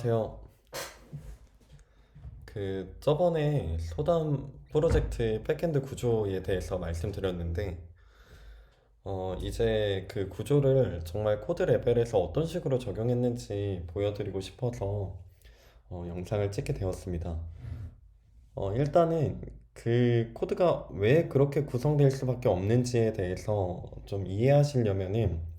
안녕하세요. 그 저번에 소담 프로젝트 백엔드 구조에 대해서 말씀드렸는데, 어, 이제 그 구조를 정말 코드 레벨에서 어떤 식으로 적용했는지 보여드리고 싶어서 어, 영상을 찍게 되었습니다. 어, 일단은 그 코드가 왜 그렇게 구성될 수밖에 없는지에 대해서 좀 이해하시려면은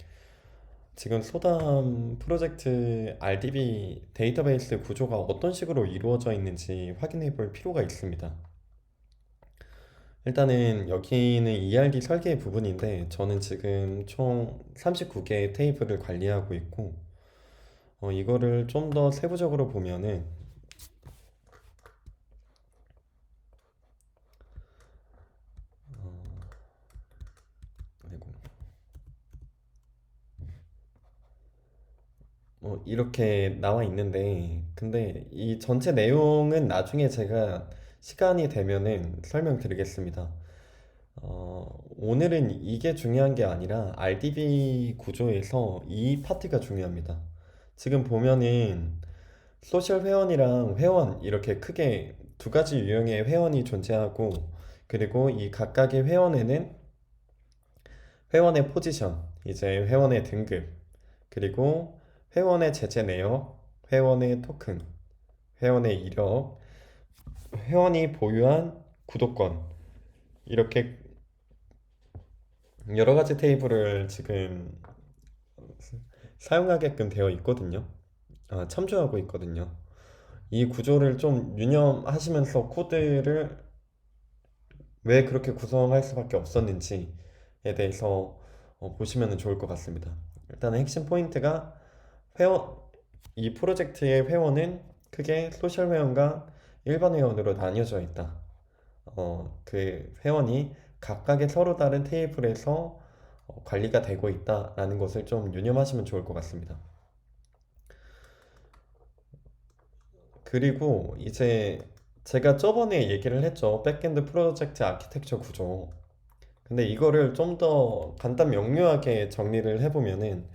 지금 소담 프로젝트 RDB 데이터베이스 구조가 어떤 식으로 이루어져 있는지 확인해 볼 필요가 있습니다. 일단은 여기는 ERD 설계 부분인데 저는 지금 총 39개의 테이블을 관리하고 있고 어, 이거를 좀 더 세부적으로 보면은 뭐 이렇게 나와 있는데 근데 이 전체 내용은 나중에 제가 시간이 되면은 설명드리겠습니다. 어, 오늘은 이게 중요한 게 아니라 RDB 구조에서 이 파트가 중요합니다. 지금 보면은 소셜 회원이랑 회원 이렇게 크게 두 가지 유형의 회원이 존재하고 그리고 이 각각의 회원에는 회원의 포지션, 이제 회원의 등급, 그리고 회원의 제재 내역, 회원의 토큰, 회원의 이력, 회원이 보유한 구독권 이렇게 여러 가지 테이블을 지금 사용하게끔 되어 있거든요. 아, 참조하고 있거든요. 이 구조를 좀 유념하시면서 코드를 왜 그렇게 구성할 수밖에 없었는지에 대해서 어, 보시면 좋을 것 같습니다. 일단 핵심 포인트가 회원, 이 프로젝트의 회원은 크게 소셜 회원과 일반 회원으로 나뉘어져 있다. 어, 그 회원이 각각의 서로 다른 테이블에서 어, 관리가 되고 있다라는 것을 좀 유념하시면 좋을 것 같습니다. 그리고 이제 제가 저번에 얘기를 했죠. 백엔드 프로젝트 아키텍처 구조. 근데 이거를 좀 더 간단 명료하게 정리를 해보면은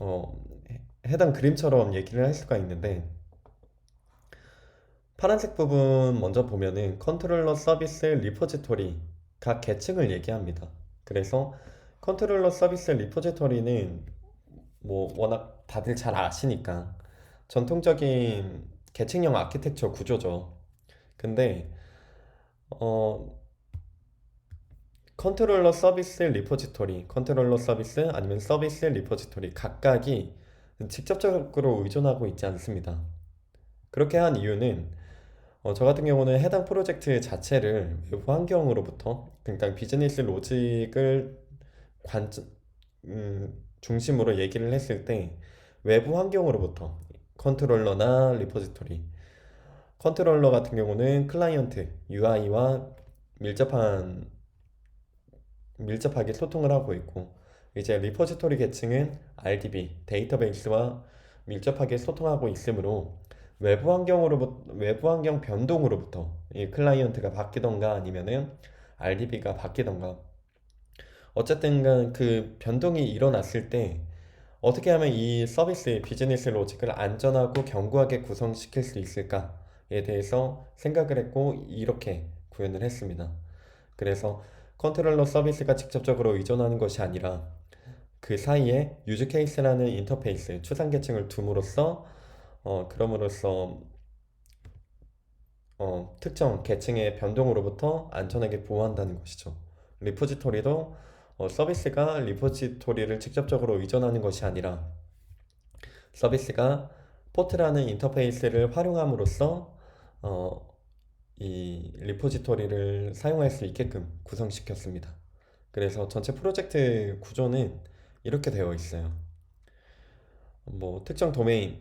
어, 해- 해당 그림처럼 얘기를 할 수가 있는데 파란색 부분 먼저 보면은 컨트롤러 서비스 리포지토리 각 계층을 얘기합니다. 그래서 컨트롤러 서비스 리포지토리는 뭐 워낙 다들 잘 아시니까 전통적인 계층형 아키텍처 구조죠. 근데 어 컨트롤러 서비스 리포지토리, 컨트롤러 서비스 아니면 서비스 리포지토리 각각이 직접적으로 의존하고 있지 않습니다. 그렇게 한 이유는 어, 저 같은 경우는 해당 프로젝트 자체를 외부 환경으로부터 그러니까 비즈니스 로직을 관, 음, 중심으로 얘기를 했을 때 외부 환경으로부터 컨트롤러나 리포지토리 컨트롤러 같은 경우는 클라이언트 UI와 밀접한 밀접하게 소통을 하고 있고 이제 리포지토리 계층은 RDB 데이터베이스와 밀접하게 소통하고 있으므로 외부 환경으로부터 외부 환경 변동으로부터 이 클라이언트가 바뀌던가 아니면은 RDB가 바뀌던가 어쨌든 간그 변동이 일어났을 때 어떻게 하면 이 서비스의 비즈니스 로직을 안전하고 견고하게 구성시킬 수 있을까에 대해서 생각을 했고 이렇게 구현을 했습니다. 그래서 컨트롤러 서비스가 직접적으로 의존하는 것이 아니라 그 사이에 유즈 케이스라는 인터페이스, 추상 계층을 둠으로써 어, 그럼으로써 어, 특정 계층의 변동으로부터 안전하게 보호한다는 것이죠. 리포지토리도 어, 서비스가 리포지토리를 직접적으로 의존하는 것이 아니라 서비스가 포트라는 인터페이스를 활용함으로써 어, 이 리포지토리를 사용할 수 있게끔 구성시켰습니다. 그래서 전체 프로젝트 구조는 이렇게 되어 있어요. 뭐 특정 도메인,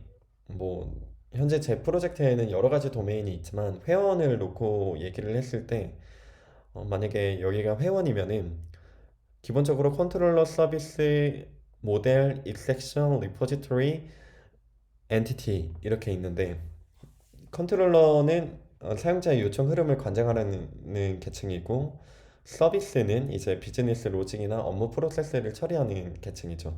뭐 현재 제 프로젝트에는 여러 가지 도메인이 있지만 회원을 놓고 얘기를 했을 때 어, 만약에 여기가 회원이면은 기본적으로 컨트롤러 서비스 모델 익섹션 리포지토리 엔티티 이렇게 있는데 컨트롤러는 어, 사용자의 요청 흐름을 관장하는 계층이고 서비스는 이제 비즈니스 로직이나 업무 프로세스를 처리하는 계층이죠.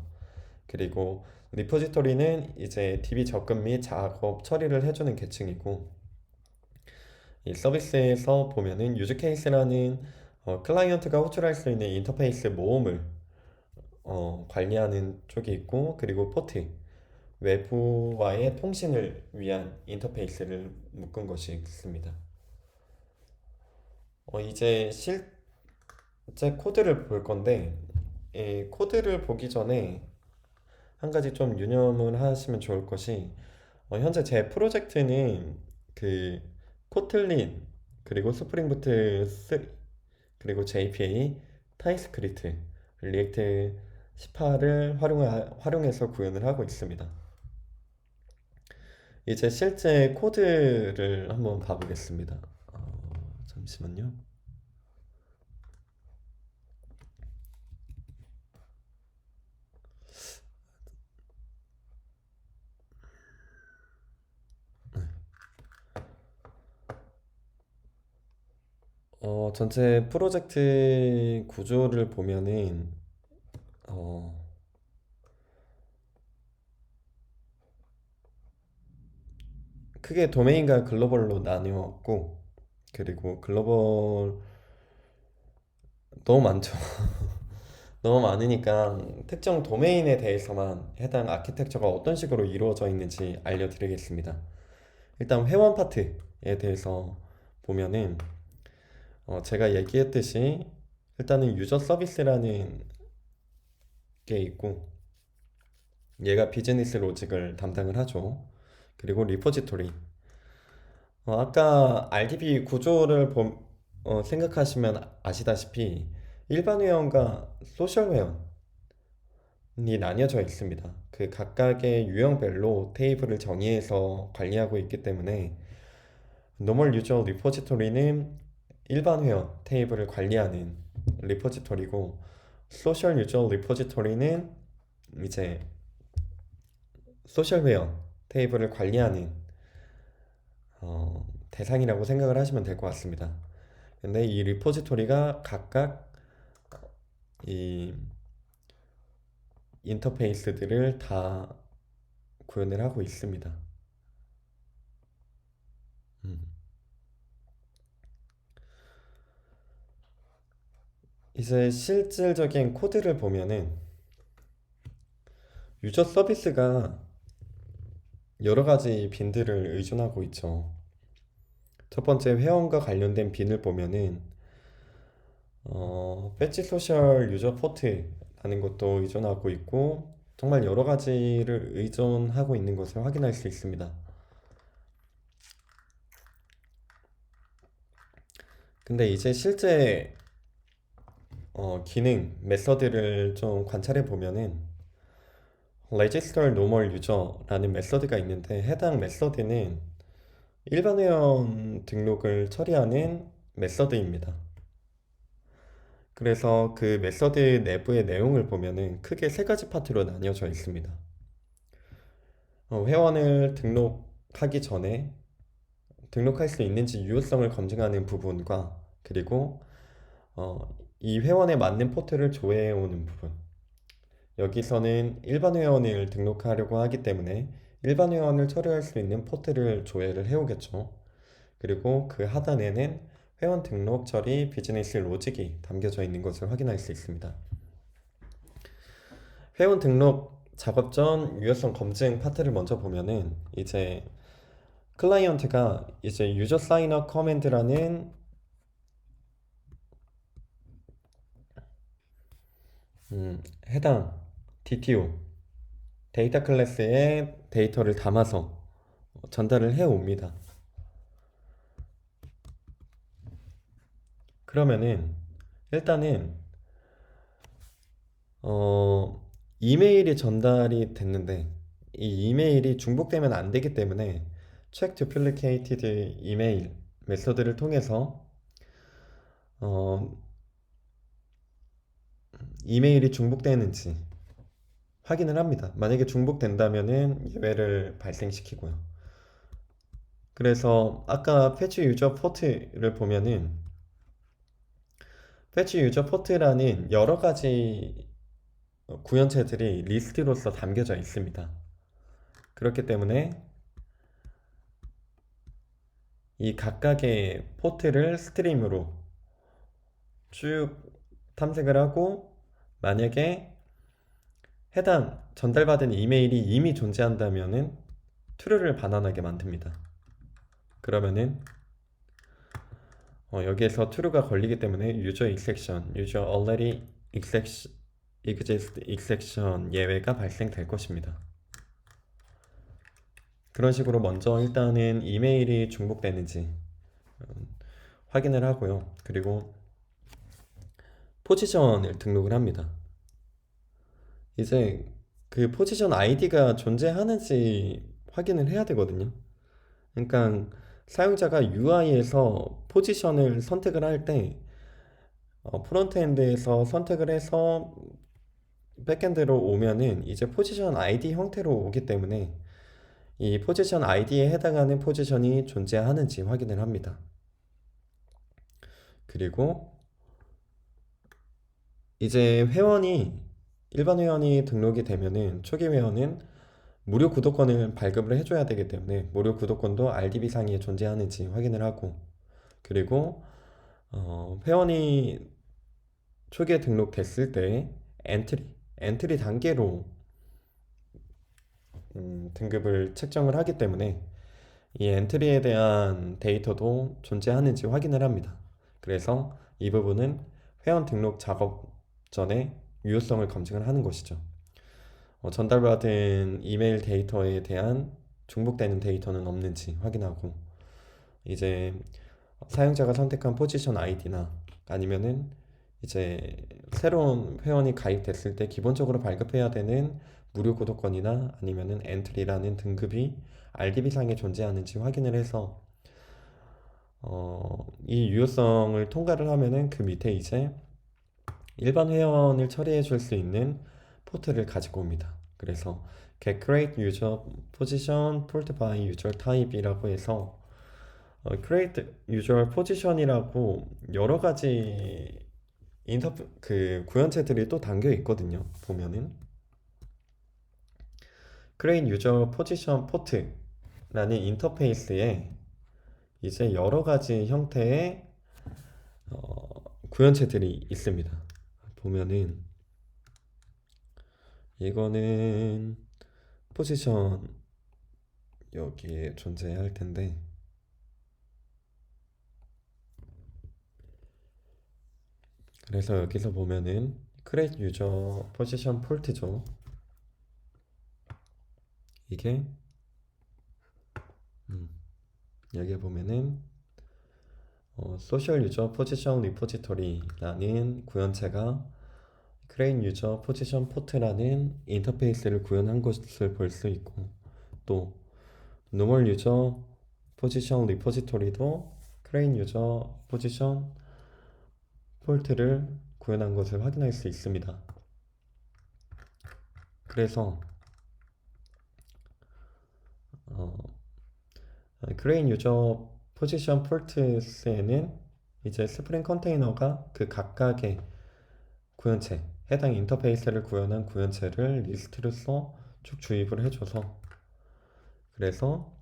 그리고 리포지토리는 이제 DB 접근 및 작업 처리를 해주는 계층이고 이 서비스에서 보면은 유즈 케이스라는 어, 클라이언트가 호출할 수 있는 인터페이스 모음을 어, 관리하는 쪽이 있고 그리고 포트 외부와의 통신을 위한 인터페이스를 묶은 것이 있습니다. 어, 이제 실 제 코드를 볼 건데 이 코드를 보기 전에 한 가지 좀 유념을 하시면 좋을 것이 어, 현재 제 프로젝트는 그 코틀린 그리고 스프링부트 3 그리고 JPA, 타입스크립트, 리액트 18을 활용하, 활용해서 구현을 하고 있습니다. 이제 실제 코드를 한번 봐보겠습니다. 어, 잠시만요. 어, 전체 프로젝트 구조를 보면은 어, 크게 도메인과 글로벌로 나뉘었고 그리고 글로벌 너무 많죠. 너무 많으니까 특정 도메인에 대해서만 해당 아키텍처가 어떤 식으로 이루어져 있는지 알려드리겠습니다. 일단 회원 파트에 대해서 보면은 어, 제가 얘기했듯이 일단은 유저 서비스라는 게 있고 얘가 비즈니스 로직을 담당을 하죠. 그리고 리포지토리. 어, 아까 RDB 구조를 봄- 어, 생각하시면 아시다시피 일반 회원과 소셜 회원이 나뉘어져 있습니다. 그 각각의 유형별로 테이블을 정의해서 관리하고 있기 때문에 노멀 유저 리포지토리는 일반 회원 테이블을 관리하는 리포지토리고 소셜 유저 리포지토리는 이제 소셜 회원 테이블을 관리하는 어, 대상이라고 생각을 하시면 될 것 같습니다. 근데 이 리포지토리가 각각 이 인터페이스들을 다 구현을 하고 있습니다. 이제 실질적인 코드를 보면은 유저 서비스가 여러 가지 빈들을 의존하고 있죠. 첫 번째 회원과 관련된 빈을 보면은 어, 배지 소셜 유저 포트라는 것도 의존하고 있고 정말 여러 가지를 의존하고 있는 것을 확인할 수 있습니다. 근데 이제 실제 어, 기능, 메서드를 좀 관찰해 보면은 register normal user라는 메서드가 있는데 해당 메서드는 일반 회원 등록을 처리하는 메서드입니다. 그래서 그 메서드 내부의 내용을 보면은 크게 세 가지 파트로 나뉘어져 있습니다. 어, 회원을 등록하기 전에 등록할 수 있는지 유효성을 검증하는 부분과 그리고 어, 이 회원에 맞는 포트를 조회해 오는 부분. 여기서는 일반 회원을 등록하려고 하기 때문에 일반 회원을 처리할 수 있는 포트를 조회를 해 오겠죠. 그리고 그 하단에는 회원 등록 처리 비즈니스 로직이 담겨져 있는 것을 확인할 수 있습니다. 회원 등록 작업 전 유효성 검증 파트를 먼저 보면은 이제 클라이언트가 이제 유저 사인업 커맨드라는 음, 해당 DTO 데이터 클래스에 데이터를 담아서 전달을 해 옵니다. 그러면은 일단은 어, 이메일이 전달이 됐는데 이 이메일이 중복되면 안 되기 때문에 check duplicated 이메일 메서드를 통해서 어, 이메일이 중복되는지 확인을 합니다. 만약에 중복된다면은 예외를 발생시키고요. 그래서 아까 패치 유저 포트를 보면은 패치 유저 포트라는 여러 가지 어, 구현체들이 리스트로서 담겨져 있습니다. 그렇기 때문에 이 각각의 포트를 스트림으로 쭉 탐색을 하고 만약에 해당 전달받은 이메일이 이미 존재한다면은 true를 반환하게 만듭니다. 그러면은 어, 여기에서 true가 걸리기 때문에 user exception, user already exist exception 예외가 발생될 것입니다. 그런 식으로 먼저 일단은 이메일이 중복되는지 음, 확인을 하고요. 그리고 포지션을 등록을 합니다. 이제 그 포지션 아이디가 존재하는지 확인을 해야 되거든요. 그러니까 사용자가 UI에서 포지션을 선택을 할때 어, 프론트엔드에서 선택을 해서 백엔드로 오면은 이제 포지션 아이디 형태로 오기 때문에 이 포지션 아이디에 해당하는 포지션이 존재하는지 확인을 합니다. 그리고 이제 회원이 일반 회원이 등록이 되면은 초기 회원은 무료 구독권을 발급을 해줘야 되기 때문에 무료 구독권도 RDB 상에 존재하는지 확인을 하고 그리고 어, 회원이 초기에 등록됐을 때 엔트리 엔트리 단계로 음, 등급을 책정을 하기 때문에 이 엔트리에 대한 데이터도 존재하는지 확인을 합니다. 그래서 이 부분은 회원 등록 작업 전에 유효성을 검증을 하는 것이죠. 어, 전달받은 이메일 데이터에 대한 중복되는 데이터는 없는지 확인하고 이제 사용자가 선택한 포지션 아이디나 아니면은 이제 새로운 회원이 가입됐을 때 기본적으로 발급해야 되는 무료 구독권이나 아니면은 엔트리라는 등급이 RDB 상에 존재하는지 확인을 해서 어, 이 유효성을 통과를 하면은 그 밑에 이제 일반 회원을 처리해 줄 수 있는 포트를 가지고 옵니다. 그래서 get create user position port by user type이라고 해서 어, create user position이라고 여러 가지 인터 그 구현체들이 또 담겨 있거든요. 보면은 create user position port라는 인터페이스에 이제 여러 가지 형태의 어, 구현체들이 있습니다. 보면은 이거는 포지션 여기에 존재할 텐데 그래서 여기서 보면은 create user position port죠. 이게 음, 여기에 보면은 어, social user position repository라는 구현체가 create user position port라는 인터페이스를 구현한 것을 볼 수 있고 또 normal user position repository도 create user position port를 구현한 것을 확인할 수 있습니다. 그래서 어, create user position ports에는 이제 스프링 컨테이너가 그 각각의 구현체 해당 인터페이스를 구현한 구현체를 리스트로서 쭉 주입을 해줘서 그래서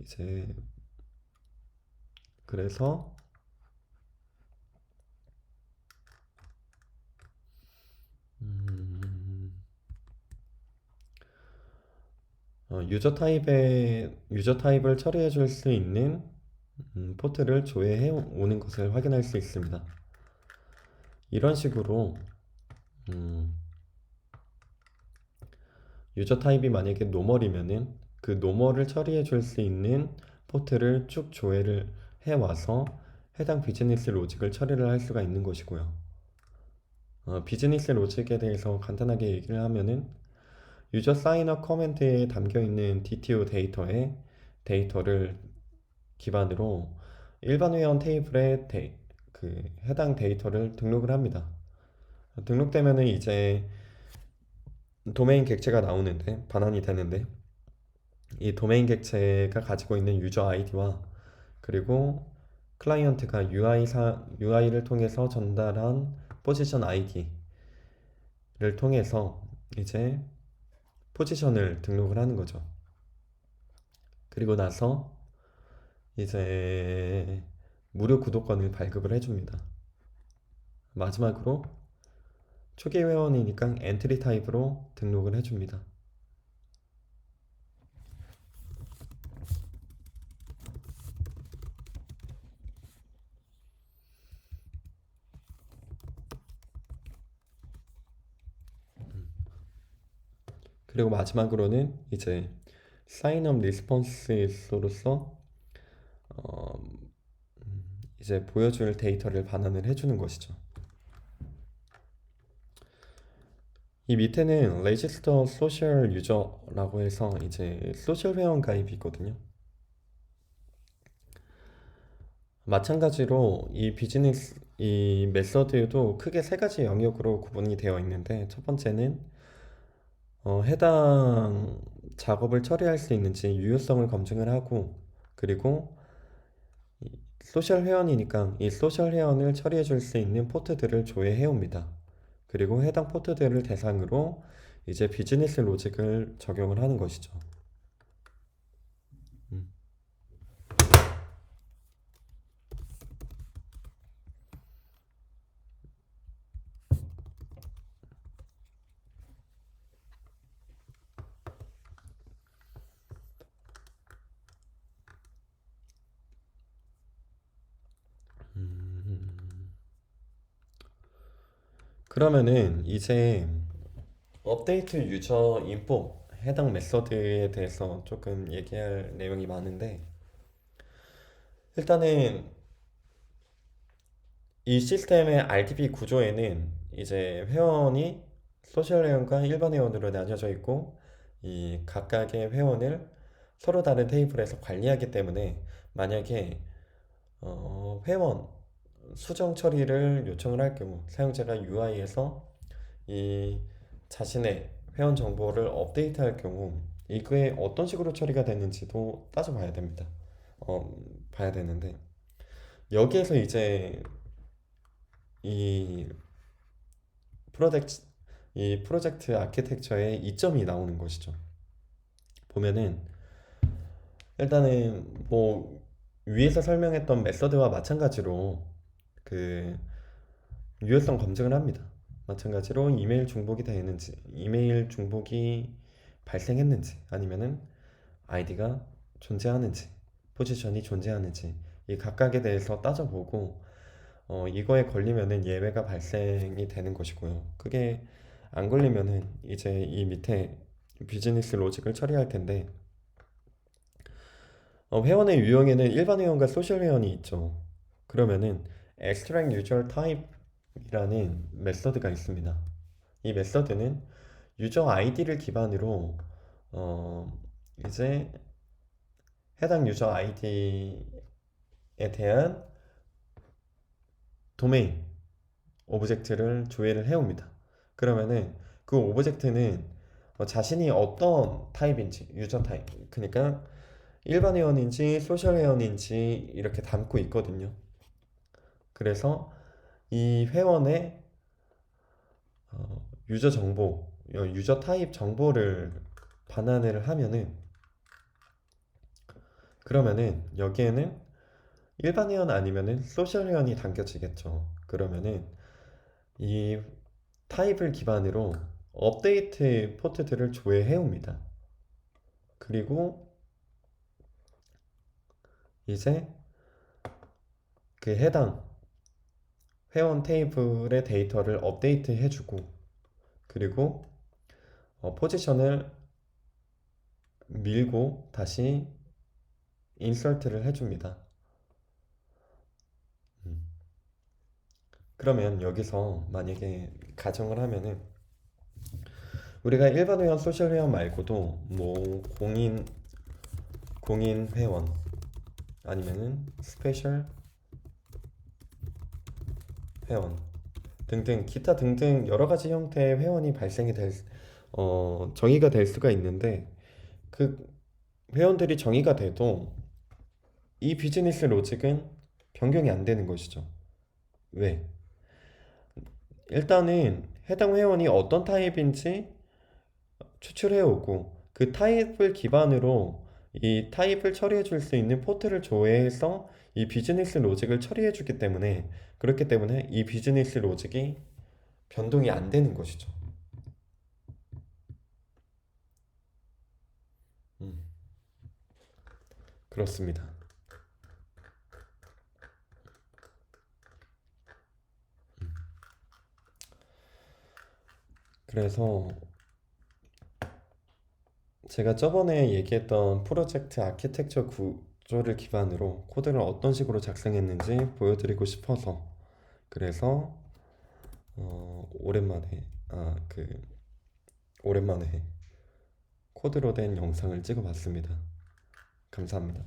이제 그래서 음, 어, 유저 타입의 유저 타입을 처리해 줄 수 있는 음, 포트를 조회해 오는 것을 확인할 수 있습니다. 이런 식으로 음, 유저 타입이 만약에 노멀이면은 그 노멀을 처리해 줄 수 있는 포트를 쭉 조회를 해 와서 해당 비즈니스 로직을 처리를 할 수가 있는 것이고요. 어, 비즈니스 로직에 대해서 간단하게 얘기를 하면은 유저 사인업 커멘트에 담겨 있는 DTO 데이터에 데이터를 기반으로 일반 회원 테이블에 데, 그 해당 데이터를 등록을 합니다. 등록되면은 이제 도메인 객체가 나오는데 반환이 되는데 이 도메인 객체가 가지고 있는 유저 아이디와 그리고 클라이언트가 UI 사, UI를 통해서 전달한 포지션 아이디를 통해서 이제 포지션을 등록을 하는 거죠. 그리고 나서 이제 무료 구독권을 발급을 해줍니다. 마지막으로 초기 회원이니까 엔트리 타입으로 등록을 해줍니다. 그리고 마지막으로는 이제 사인업 리스폰스로서 어, 음, 이제 보여줄 데이터를 반환을 해주는 것이죠. 이 밑에는 레지스터 소셜 유저라고 해서 이제 소셜 회원 가입이거든요. 마찬가지로 이 비즈니스 이 메서드도 크게 세 가지 영역으로 구분이 되어 있는데 첫 번째는 어, 해당 작업을 처리할 수 있는지 유효성을 검증을 하고 그리고 이 소셜 회원이니까 이 소셜 회원을 처리해 줄 수 있는 포트들을 조회해 옵니다. 그리고 해당 포트들을 대상으로 이제 비즈니스 로직을 적용을 하는 것이죠. 그러면은 이제 업데이트 유저 인포 해당 메서드에 대해서 조금 얘기할 내용이 많은데 일단은 이 시스템의 RDB 구조에는 이제 회원이 소셜 회원과 일반 회원으로 나뉘어져 있고 이 각각의 회원을 서로 다른 테이블에서 관리하기 때문에 만약에 어, 회원 수정 처리를 요청을 할 경우 사용자가 UI에서 이 자신의 회원 정보를 업데이트할 경우 이게 어떤 식으로 처리가 됐는지도 따져봐야 됩니다. 어, 봐야 되는데 여기에서 이제 이 프로젝트 이 프로젝트 아키텍처의 이점이 나오는 것이죠. 보면은 일단은 뭐 위에서 설명했던 메서드와 마찬가지로 그 유효성 검증을 합니다. 마찬가지로 이메일 중복이 되는지, 이메일 중복이 발생했는지, 아니면은 아이디가 존재하는지, 포지션이 존재하는지, 이 각각에 대해서 따져보고, 어, 이거에 걸리면은 예외가 발생이 되는 것이고요. 그게 안 걸리면은 이제 이 밑에 비즈니스 로직을 처리할 텐데, 어, 회원의 유형에는 일반 회원과 소셜 회원이 있죠. 그러면은 extract user type이라는 메서드가 있습니다. 이 메서드는 유저 아이디를 기반으로 어, 이제 해당 유저 아이디에 대한 도메인 오브젝트를 조회를 해옵니다. 그러면은 그 오브젝트는 어, 자신이 어떤 타입인지 유저 타입 그러니까 일반 회원인지 소셜 회원인지 이렇게 담고 있거든요. 그래서 이 회원의 어, 유저 정보, 어, 유저 타입 정보를 반환을 하면은 그러면은 여기에는 일반 회원 아니면은 소셜 회원이 담겨지겠죠. 그러면은 이 타입을 기반으로 업데이트 포트들을 조회해 옵니다. 그리고 이제 그 해당 회원 테이블의 데이터를 업데이트 해주고 그리고 어, 포지션을 밀고 다시 인설트를 해줍니다. 음. 그러면 여기서 만약에 가정을 하면은 우리가 일반 회원, 소셜 회원 말고도 뭐 공인 공인 회원 아니면은 스페셜 회원 등등 기타 등등 여러 가지 형태의 회원이 발생이 될 어, 정의가 될 수가 있는데 그 회원들이 정의가 돼도 이 비즈니스 로직은 변경이 안 되는 것이죠. 왜? 일단은 해당 회원이 어떤 타입인지 추출해 오고 그 타입을 기반으로 이 타입을 처리해 줄 수 있는 포트를 조회해서 이 비즈니스 로직을 처리해 주기 때문에 그렇기 때문에 이 비즈니스 로직이 변동이 안 되는 것이죠. 음, 그렇습니다. 그래서 제가 저번에 얘기했던 프로젝트 아키텍처 구조를 기반으로 코드를 어떤 식으로 작성했는지 보여드리고 싶어서 그래서 어, 오랜만에 아, 그 오랜만에 코드로 된 영상을 찍어봤습니다. 감사합니다.